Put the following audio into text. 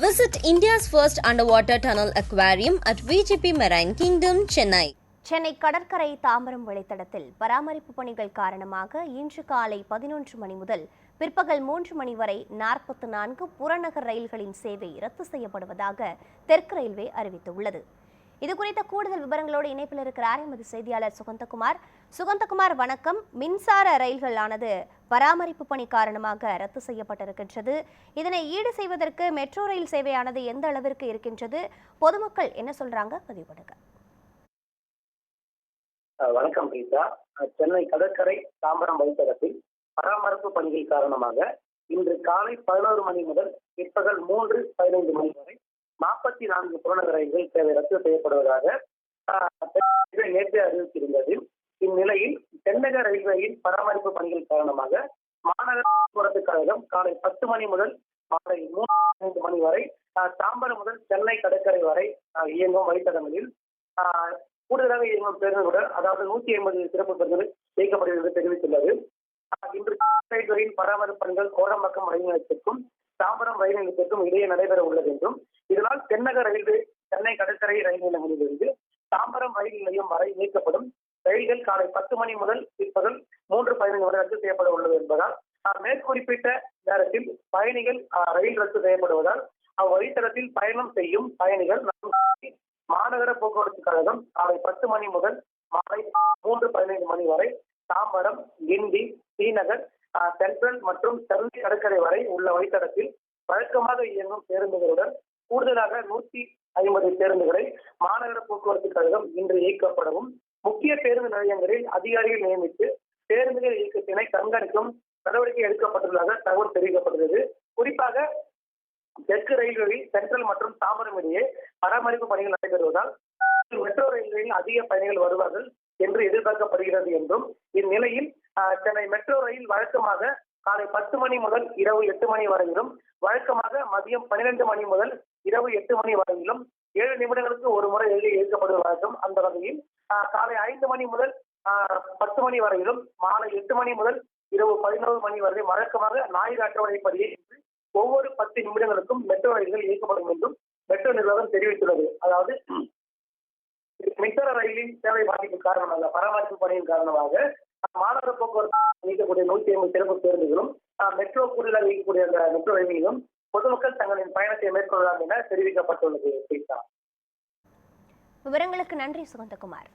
Visit India's first underwater tunnel aquarium at VGP Marine Kingdom, Chennai. Chennai கடற்கரை தாம்பரம் வழித்தடத்தில் பராமரிப்பு பணிகள் காரணமாக இன்று காலை பதினொன்று மணி முதல் பிற்பகல் மூன்று மணி வரை நாற்பத்தி நான்கு புறநகர் ரயில்களின் சேவை ரத்து செய்யப்படுவதாக தெற்கு ரயில்வே அறிவித்துள்ளது இது குறித்த கூடுதல் விவரங்களோடு இணைப்பில் இருக்கிறார் எமது செய்தியாளர் சுகந்தகுமார். சுகந்தகுமார் வணக்கம். மின்சார ரயில்களானது பராமரிப்பு பணி காரணமாக ரத்து செய்யப்பட்டிருக்கின்றது. இதனை ஈடு செய்வதற்கு மெட்ரோ ரயில் சேவையானது எந்த அளவிற்கு இருக்கின்றது? பொதுமக்கள் என்ன சொல்றாங்க? பதிவு பண்ணுங்க. வணக்கம் ரீதா சென்னை கடற்கரை தாம்பரம் வழித்தடத்தில் பராமரிப்பு பணிகள் காரணமாக இன்று காலை பதினோரு மணி முதல் பிற்பகல் மூன்று பதினைந்து மணி வரை நாற்பத்தி நான்கு புறநகர் ரயில்கள் சேவை ரத்து செய்யப்படுவதாக அஹ், நேற்று அறிவித்திருந்தது. இந்நிலையில் தென்னக ரயில்வேயின் பராமரிப்பு பணிகள் காரணமாக மாநகர போக்குவரத்து கழகம் காலை பத்து மணி முதல் மாலை மூன்று பதினைந்து மணி வரை தாம்பரம் முதல் சென்னை கடற்கரை வரை இயங்கும் வழித்தடங்களில் கூடுதலாக இயங்கும் பேருந்துடன் அதாவது நூத்தி ஐம்பது சிறப்பு பேருந்துகள் இயக்கப்படுகிறது தெரிவித்துள்ளது. இன்று ரயில்வேயின் பராமரிப்பு பணிகள் கோடம்பாக்கம் ரயில் நிலையத்திற்கும் நிலையத்திற்கும் இடையே நடைபெற உள்ளது என்றும் இதனால் தென்னக ரயில்வே சென்னை கடற்கரை ரயில் நிலையங்களிலிருந்து தாம்பரம் ரயில் நிலையம் வரை இயக்கப்படும் ரயில்கள் காலை பத்து மணி முதல் பிற்பகல் மூன்று பதினைந்து வரை ரத்து செய்யப்பட உள்ளது என்பதால் மேற்குறிப்பிட்ட நேரத்தில் பயணிகள் ரயில் ரத்து செய்யப்படுவதால் அவ்வழித்தடத்தில் பயணம் செய்யும் பயணிகள் மாநகர போக்குவரத்து கழகம் காலை பத்து மணி முதல் மாலை மூன்று பதினைந்து மணி வரை தாம்பரம் கிண்டி ஸ்ரீநகர் சென்ட்ரல் மற்றும் சென்னை கடற்கரை வரை உள்ள வழித்தடத்தில் வழக்கமாக இயங்கும் பேருந்துகளுடன் கூடுதலாக நூத்தி ஐம்பது பேருந்துகளை மாநகர போக்குவரத்து கழகம் இன்று இயக்கப்படவும் முக்கிய பேருந்து நிலையங்களில் அதிகாரிகள் நியமித்து பேருந்துகள் இயக்கத்தினை கண்காணிக்கும் நடவடிக்கை எடுக்கப்பட்டுள்ளதாக தகவல் தெரிவிக்கப்பட்டுள்ளது. குறிப்பாக தெற்கு ரயில்வே சென்ட்ரல் மற்றும் தாம்பரம் இடையே பராமரிப்பு பணிகள் நடைபெறுவதால் மெட்ரோ ரயில்களில் அதிக பயணிகள் வருவார்கள் என்று எதிர்பார்க்கப்படுகிறது என்றும் இந்நிலையில் ஆஹ், சென்னை மெட்ரோ ரயில் வழக்கமாக காலை பத்து மணி முதல் இரவு எட்டு மணி வரையிலும் வழக்கமாக மதியம் பன்னிரண்டு மணி முதல் இரவு எட்டு மணி வரையிலும் ஏழு நிமிடங்களுக்கு ஒரு முறை எழுதி இயக்கப்படுவது வழக்கம் அந்த வகையில் ஆஹ், காலை ஐந்து மணி முதல் ஆஹ், பத்து மணி வரையிலும் மாலை எட்டு மணி முதல் இரவு பதினோரு மணி வரை வழக்கமாக ஞாயிறு அட்டவணைப்படியே ஒவ்வொரு பத்து நிமிடங்களுக்கும் மெட்ரோ ரயில்கள் இயக்கப்படும் என்றும் மெட்ரோ நிர்வாகம் தெரிவித்துள்ளது. அதாவது மின்சார ரயிலின் சேவை பாதிப்பு காரணமாக பராமரிப்பு பணியின் காரணமாக மாநகர போக்குவரத்து இயக்கக்கூடிய நூத்தி ஐம்பது சிறப்பு பேருந்துகளும் ஆஹ், மெட்ரோ கூடுதலாக இயக்கக்கூடிய அந்த மெட்ரோ ரயில்களும் பொதுமக்கள் தங்களின் பயணத்தை மேற்கொள்ளலாம் என தெரிவிக்கப்பட்டுள்ளது. விவரங்களுக்கு நன்றி சுகந்தகுமார்.